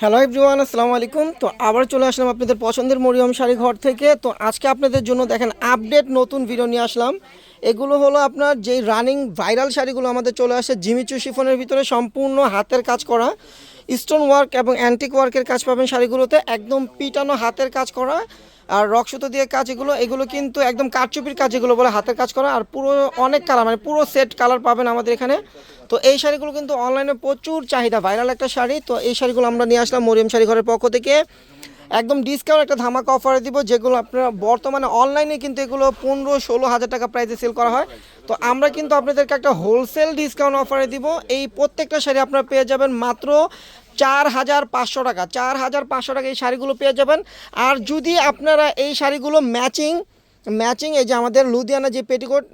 Hello everyone, আসসালামু আলাইকুম। তো আবার চলে আসলাম আপনাদের পছন্দের মরিয়ম শাড়ি ঘর থেকে। তো আজকে আপনাদের জন্য দেখেন আপডেট নতুন ভিডিও নিয়ে আসলাম। এগুলো হলো আপনার যেই রানিং ভাইরাল শাড়িগুলো আমাদের চলে আসে জিমিচু শিফনের ভিতরে সম্পূর্ণ হাতের কাজ করা স্টোন ওয়ার্ক এবং অ্যান্টিক ওয়ার্কের কাজ পাবেন শাড়িগুলোতে, একদম পিটানো হাতের কাজ করা। আর রক সুতো দিয়ে কাজ এগুলো এগুলো কিন্তু একদম কারচুপির কাজ এগুলো বলে হাতের কাজ করা, আর পুরো অনেক কালার মানে পুরো সেট কালার পাবেন আমাদের এখানে। তো এই শাড়িগুলো কিন্তু অনলাইনে প্রচুর চাহিদা ভাইরাল একটা শাড়ি। তো এই শাড়িগুলো আমরা নিয়ে আসলাম মরিয়ম শাড়ি ঘরের পক্ষ থেকে। একদম ডিসকাউন্ট একটা ধামাকা অফারে দিব, যেগুলো আপনারা বর্তমানে অনলাইনে কিন্তু এগুলো পনেরো ষোলো হাজার টাকা প্রাইসে সেল করা হয়। তো আমরা কিন্তু আপনাদেরকে একটা হোলসেল ডিসকাউন্ট অফারে দিব। এই প্রত্যেকটা শাড়ি আপনারা পেয়ে যাবেন মাত্র চার হাজার পাঁচশো টাকা, চার হাজার পাঁচশো টাকা এই শাড়িগুলো পেয়ে যাবেন। আর যদি আপনারা এই শাড়িগুলো ম্যাচিং ম্যাচিং এই যে আমাদের লুধিয়ানা যে পেটিকোট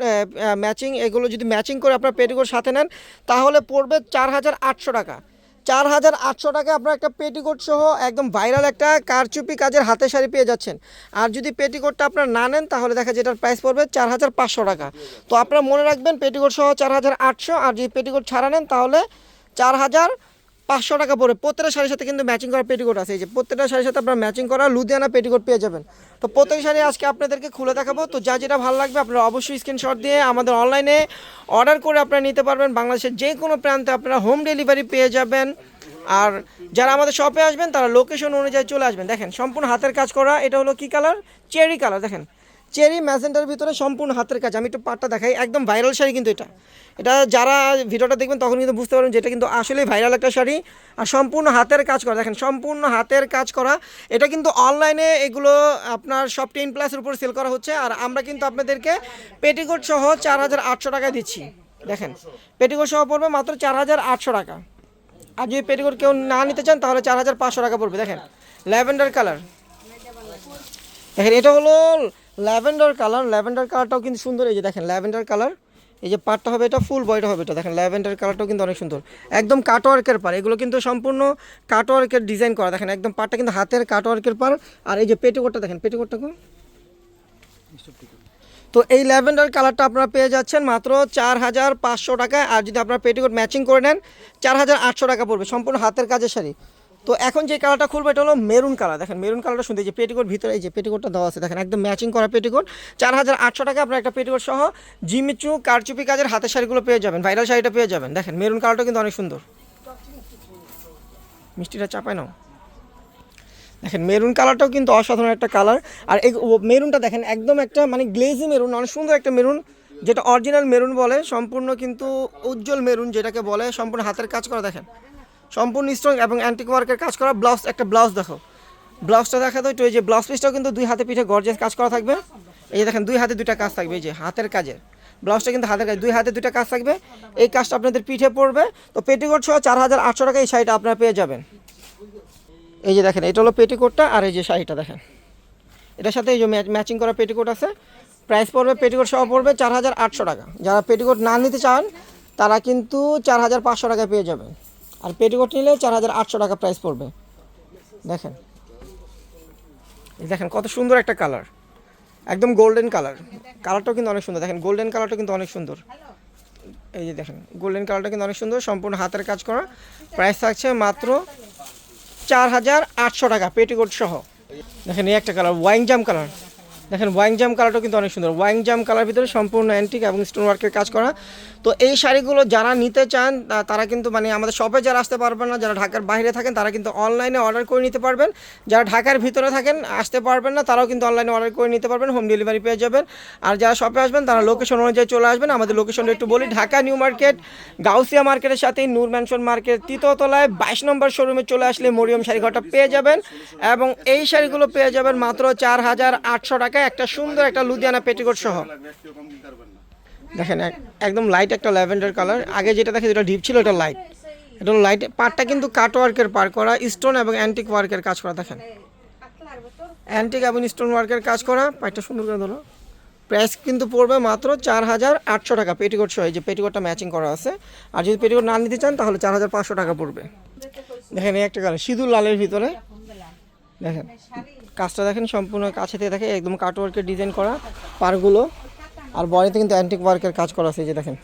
ম্যাচিং, এগুলো যদি ম্যাচিং করে আপনার পেটিকোট সাথে নেন, তাহলে পড়বে চার হাজার আটশো টাকা। চার হাজার আটশো টাকা আপনার একটা পেটিকোট সহ একদম ভাইরাল একটা কারচুপি কাজের হাতে শাড়ি পেয়ে যাচ্ছেন। আর যদি পেটিকোটটা আপনার না নেন, তাহলে দেখা যেটার প্রাইস পড়বে চার হাজার পাঁচশো টাকা। তো আপনারা মনে রাখবেন, পেটিকোট সহ চার হাজার আটশো, আর যদি পেটিকোট ছাড়া নেন, তাহলে চার হাজার পাঁচশো টাকা পড়ে। প্রত্যেকটা শাড়ির সাথে কিন্তু ম্যাচিং করা পেটিকোট আছে। এই যে প্রত্যেকটা শাড়ির সাথে আপনারা ম্যাচিং করা লুধিয়ানা পেটিকোট পেয়ে যাবেন। তো প্রত্যেক শাড়ি আজকে আপনাদেরকে খুলে দেখাবো। তো যা যেটা ভালো লাগবে আপনারা অবশ্যই স্ক্রিনশট দিয়ে আমাদের অনলাইনে অর্ডার করে আপনারা নিতে পারবেন। বাংলাদেশের যে কোনো প্রান্তে আপনারা হোম ডেলিভারি পেয়ে যাবেন। আর যারা আমাদের শপে আসবেন, তারা লোকেশন অনুযায়ী চলে আসবেন। দেখেন, সম্পূর্ণ হাতের কাজ করা। এটা হলো কি কালার চেরি কালার দেখেন চেরি ম্যাজেন্টার ভিতরে সম্পূর্ণ হাতের কাজ। আমি একটু পাটটা দেখাই। একদম ভাইরাল শাড়ি কিন্তু এটা। এটা যারা ভিডিওটা দেখবেন তখন কিন্তু বুঝতে পারবেন যে এটা কিন্তু আসলেই ভাইরাল একটা শাড়ি। আর সম্পূর্ণ হাতের কাজ করা। দেখেন, সম্পূর্ণ হাতের কাজ করা। এটা কিন্তু অনলাইনে এগুলো আপনার সব টেন প্লাসের উপর সেল করা হচ্ছে। আর আমরা কিন্তু আপনাদেরকে পেটিকোট সহ চার হাজার আটশো টাকায় দিচ্ছি। দেখেন পেটিকোট সহ পড়বে মাত্র চার হাজার আটশো টাকা। আর যদি পেটিকোট কেউ না নিতে চান, তাহলে চার হাজার পাঁচশো টাকা পড়বে। দেখেন, ল্যাভেন্ডার কালার। দেখেন, এটা হলো ল্যাভেন্ডার কালার, ল্যাভেন্ডার কালারটাও কিন্তু সুন্দর। এই যে দেখেন, ল্যাভেন্ডার কালার, এই যে পাটটা হবে এটা, ফুল বয়টা হবে এটা। দেখেন, ল্যাভেন্ডার কালারটাও কিন্তু অনেক সুন্দর। একদম কাটওয়ার্কের পার এগুলো কিন্তু সম্পূর্ণ কাটওয়ার্কের ডিজাইন করা। দেখেন, একদম পাটটা কিন্তু হাতের কাটওয়ার্কের পার আর এই যে পেটিকোটটা, দেখেন, পেটিকোটটা কোন তো এই ল্যাভেন্ডার কালারটা আপনারা পেয়ে যাচ্ছেন মাত্র চার হাজার পাঁচশো টাকা আর যদি আপনারা পেটিকোট ম্যাচিং করে নেন, চার হাজার আটশো টাকা পড়বে, সম্পূর্ণ হাতের কাজের শাড়ি। তো এখন যে কালারটা খুলবো, এটা হলো মেরুন কালার। দেখেন, মেরুন কালারটা শুনতে যে পেটিকোট ভিতরে, এই যে পেটিকোটটা দেওয়া আছে, দেখেন, একদম ম্যাচিং করা পেটিকোট। চার হাজার আটশো টাকা আপনার একটা পেটিকোট সহ জিমিচু কারচুপি কাজের হাতের শাড়িগুলো পেয়ে যাবেন, ভাইরাল শাড়িটা পেয়ে যাবেন। দেখেন, মেরুন কালারটা কিন্তু অনেক সুন্দর। মিষ্টিটা চাপায় নাও। দেখেন, মেরুন কালারটাও কিন্তু অসাধারণ একটা কালার। আর এই মেরুনটা দেখেন, একদম একটা মানে গ্লেজি মেরুন, অনেক সুন্দর একটা মেরুন, যেটা অরিজিনাল মেরুন বলে, সম্পূর্ণ কিন্তু উজ্জ্বল মেরুন যেটাকে বলে, সম্পূর্ণ হাতের কাজ করা, দেখেন। সম্পূর্ণ স্ট্রং এবং অ্যান্টিক ওয়ার্কের কাজ করা ব্লাউজ একটা ব্লাউজ দেখো। ব্লাউজটা দেখা তো এই যে ব্লাউজ পিসটাও কিন্তু দুই হাতে পিঠে গর্জেস কাজ করা থাকবে। এই যে দেখেন, দুই হাতে দুইটা কাজ থাকবে, এই যে হাতের কাজের। ব্লাউজটা কিন্তু হাতের কাজ, দুই হাতে দুইটা কাজ থাকবে। এই কাজটা আপনাদের পিঠে পড়বে। তো পেটিকোট সহ চার হাজার আটশো টাকা এই শাড়িটা আপনারা পেয়ে যাবেন। এই যে দেখেন, এটা হলো পেটিকোটটা আর এই যে শাড়িটা দেখেন। এটার সাথে এই যে ম্যাচিং করা পেটিকোট আছে। প্রাইস পড়বে পেটিকোট সহ পড়বে চার হাজার আটশো টাকা। যারা পেটিকোট না নিতে চান, তারা কিন্তু চার হাজার পাঁচশো টাকায় পেয়ে যাবেন। আর পেটিকোট নিলে চার হাজার আটশো টাকা প্রাইস পড়বে। দেখেন। দেখেন কত সুন্দর একটা কালার একদম গোল্ডেন কালার কালারটাও কিন্তু অনেক সুন্দর। দেখেন গোল্ডেন কালারটা কিন্তু অনেক সুন্দর। এই যে দেখেন গোল্ডেন কালারটা কিন্তু অনেক সুন্দর। সম্পূর্ণ হাতের কাজ করা। প্রাইস থাকছে মাত্র চার হাজার আটশো টাকা, পেটিকোট সহ। দেখেন, এই একটা কালার ওয়াইং জাম কালার দেখেন ওয়াইং জাম কালারটাও কিন্তু অনেক সুন্দর। ওয়াইং জাম কালার ভিতরে সম্পূর্ণ অ্যান্টিক এবং স্টোন ওয়ার্কের কাজ করা। তো এই শাড়িগুলো যারা নিতে চান তারা কিন্তু মানে আমাদের শপে যারা আসতে পারবেন না, যারা ঢাকার বাইরে থাকেন, তারা কিন্তু অনলাইনে অর্ডার করে নিতে পারবেন। যারা ঢাকার ভিতরে থাকেন, আসতে পারবেন না, তারাও কিন্তু অনলাইনে অর্ডার করে নিতে পারবেন হোম ডেলিভারি পেয়ে যাবেন। আর যারা শপে আসবেন, তারা লোকেশন অনুযায়ী চলে আসবেন। আমাদের লোকেশনটা একটু বলি, ঢাকা নিউ মার্কেট গাউসিয়া মার্কেটের সাথেই নূর ম্যানশন মার্কেট তৃতীয়তলায় বাইশ নম্বর শোরুমে চলে আসলে মরিয়ম শাড়ি ঘরটা পেয়ে যাবেন। এবং এই শাড়িগুলো পেয়ে যাবেন মাত্র চার হাজার আটশো টাকায় একটা সুন্দর একটা লুধিয়ানা পেটিকোট সহ। দেখেন, এক- একদম লাইট একটা ল্যাভেন্ডার কালার আগে যেটা দেখে যেটা ডিপ ছিল এটা লাইট এটা লাইট পার্টটা কিন্তু কাট ওয়ার্কের পার করা স্টোন এবং অ্যান্টিক ওয়ার্কের কাজ করা, দেখেন। অ্যান্টিক এবং স্টোন ওয়ার্কের কাজ করা পাইটটা সুন্দর করে ধরো। প্রাইস কিন্তু পড়বে মাত্র চার হাজার আটশো টাকা পেটিকোট সহ যে পেটিকোটটা ম্যাচিং করা আছে। আর যদি পেটিকোট না নিতে চান, তাহলে চার হাজার পাঁচশো টাকা পড়বে। দেখেন, এই একটা কালার সিঁদুর লালের ভিতরে। দেখেন কাজটা দেখেন, সম্পূর্ণ কাছে থেকে দেখে একদম কাটওয়ার্কের ডিজাইন করা পারগুলো আর বডিতে কিন্তু অ্যান্টিক ওয়ার্কের কাজ করা আছে যে দেখেন।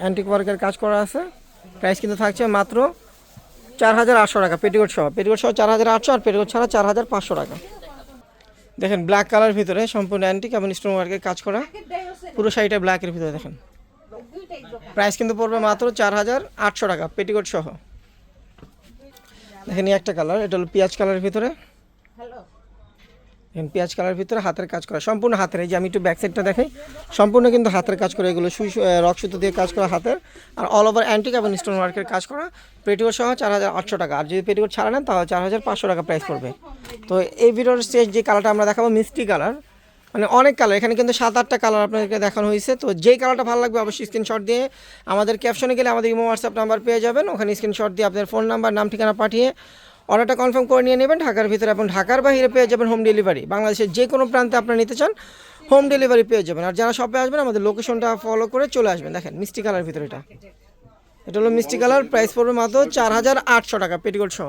অ্যান্টিক ওয়ার্কের কাজ করা আছে। প্রাইস কিন্তু থাকছে মাত্র চার হাজার আটশো টাকা পেটিকোট সহ। পেটিকোট সহ চার হাজার আটশো আর পেটিকোট ছাড়া চার হাজার পাঁচশো টাকা। দেখেন ব্ল্যাক কালার ভিতরে সম্পূর্ণ অ্যান্টিক এবং স্টোন ওয়ার্কের কাজ করা। পুরো শাড়িটা ব্ল্যাকের ভিতরে দেখেন। প্রাইস কিন্তু পড়বে মাত্র চার হাজার আটশো টাকা পেটিকোট সহ। দেখেন একটা কালার এটা হলো পেঁয়াজ কালারের ভিতরে। পেঁয়াজ কালারের ভিতরে হাতের কাজ করা, সম্পূর্ণ হাতের, এই যে আমি একটু ব্যাক সাইডটা দেখাই, সম্পূর্ণ কিন্তু হাতের কাজ করা, এগুলো সুই রক সুতো দিয়ে কাজ করা হাতের, আর অল ওভার অ্যান্টিক এবং স্টোন ওয়ার্কের কাজ করা, পেটিকোট সহ চার হাজার আটশো টাকা, আর যদি পেটিকোট ছাড়া নেন, তাহলে চার হাজার পাঁচশো টাকা প্রাইস পড়বে। তো এই ভিডিওর শেষ যে কালারটা আমরা দেখাবো, মিষ্টি কালার মানে অনেক কালার এখানে কিন্তু সাত আটটা কালার আপনাদেরকে দেখানো হয়েছে, তো যেই কালারটা ভালো লাগবে অবশ্যই স্ক্রিনশট দিয়ে আমাদের ক্যাপশনে গেলে আমাদের ইমো হোয়াটসঅ্যাপ নাম্বার পেয়ে যাবেন, ওখানে স্ক্রিনশট দিয়ে আপনাদের ফোন নাম্বার নাম, ঠিকানা পাঠিয়ে অর্ডারটা কনফার্ম করে নিয়ে নেবেন। ঢাকার ভিতরে এবং ঢাকার বাইরে পেয়ে যাবেন হোম ডেলিভারি বাংলাদেশের যে কোনো প্রান্তে আপনারা নিতে চান হোম ডেলিভারি পেয়ে যাবেন। আর যারা শপে আসবেন, আমাদের লোকেশনটা ফলো করে চলে আসবেন। দেখেন, মিষ্টি কালার ভিতরে এটা। এটা হলো মিষ্টি কালার প্রাইস পড়বে মাত্র চার হাজার আটশো টাকা পেটিকোট সহ।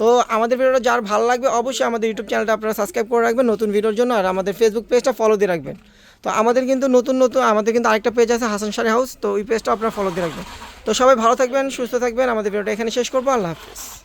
তো আমাদের ভিডিওটা যার ভালো লাগবে, অবশ্যই আমাদের ইউটিউব চ্যানেলটা আপনারা সাবস্ক্রাইব করে রাখবেন, নতুন ভিডিওর জন্য। আর আমাদের ফেসবুক পেজটা ফলো দিয়ে রাখবেন। তো আমাদের কিন্তু নতুন নতুন, আমাদের কিন্তু আরেকটা পেজ আছে, হাসান শাড়ি হাউস তো ওই পেজটা আপনারা ফলো দিয়ে রাখবেন। তো সবাই ভালো থাকবেন, সুস্থ থাকবেন। আমাদের ভিডিওটা এখানে শেষ করব। আল্লাহ হাফিজ।